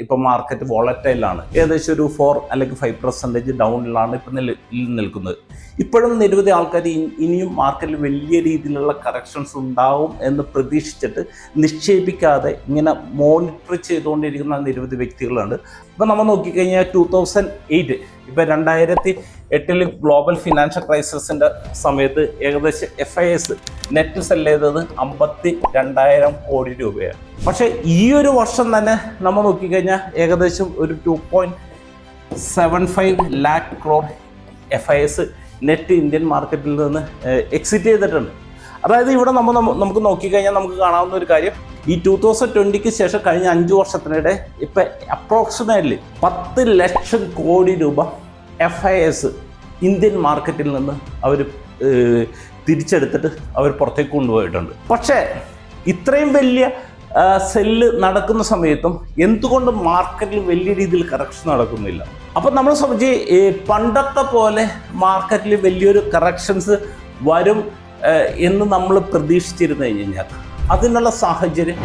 ഇപ്പം മാർക്കറ്റ് വോളറ്റൈലാണ് ഏകദേശം ഒരു ഫോർ അല്ലെങ്കിൽ ഫൈവ് പെർസെന്റേജ് ഡൗണിലാണ് ഇപ്പം നില നിൽക്കുന്നത്. ഇപ്പോഴും നിരവധി ആൾക്കാർ ഇനിയും മാർക്കറ്റിൽ വലിയ രീതിയിലുള്ള കറക്ഷൻസ് ഉണ്ടാവും എന്ന് പ്രതീക്ഷിച്ചിട്ട് നിക്ഷേപിക്കാതെ ഇങ്ങനെ മോണിറ്റർ ചെയ്തുകൊണ്ടിരിക്കുന്ന നിരവധി വ്യക്തികളുണ്ട്. ഇപ്പം നമ്മൾ നോക്കിക്കഴിഞ്ഞാൽ ടൂ തൗസൻഡ് എയ്റ്റ് ഇപ്പം രണ്ടായിരത്തി എട്ടിൽ ഗ്ലോബൽ ഫിനാൻഷ്യൽ ക്രൈസിസിന്റെ സമയത്ത് ഏകദേശം F I S net sell ചെയ്തത് അമ്പത്തി രണ്ടായിരം കോടി രൂപയാണ്. പക്ഷേ ഈ ഒരു വർഷം തന്നെ നമ്മൾ നോക്കിക്കഴിഞ്ഞാൽ ഏകദേശം ഒരു two point seven five lakh crore F I S net Indian മാർക്കറ്റിൽ നിന്ന് എക്സിറ്റ് ചെയ്തിട്ടുണ്ട്. അതായത് ഇവിടെ നമ്മൾ നമ്മ- നമുക്ക് നോക്കിക്കഴിഞ്ഞാൽ നമുക്ക് കാണാവുന്ന ഒരു കാര്യം ഈ ടൂ തൗസൻഡ് ട്വന്റിക്ക് ശേഷം കഴിഞ്ഞ അഞ്ച് വർഷത്തിനിടെ ഇപ്പം അപ്രോക്സിമേറ്റ്ലി പത്ത് ലക്ഷം കോടി രൂപ എഫ് ഐ എസ് ഇന്ത്യൻ മാർക്കറ്റിൽ നിന്ന് അവർ തിരിച്ചെടുത്തിട്ട് അവർ പുറത്തേക്ക് കൊണ്ടുപോയിട്ടുണ്ട്. പക്ഷേ ഇത്രയും വലിയ സെല്ല് നടക്കുന്ന സമയത്തും എന്തുകൊണ്ട് മാർക്കറ്റിൽ വലിയ രീതിയിൽ കറക്ഷൻ നടക്കുന്നില്ല? അപ്പം നമ്മൾ സംബന്ധിച്ച് പണ്ടത്തെ പോലെ മാർക്കറ്റിൽ വലിയൊരു കറക്ഷൻസ് വരും എന്ന് നമ്മൾ പ്രതീക്ഷിച്ചിരുന്നു കഴിഞ്ഞാൽ. അതിനുള്ള സാഹചര്യം.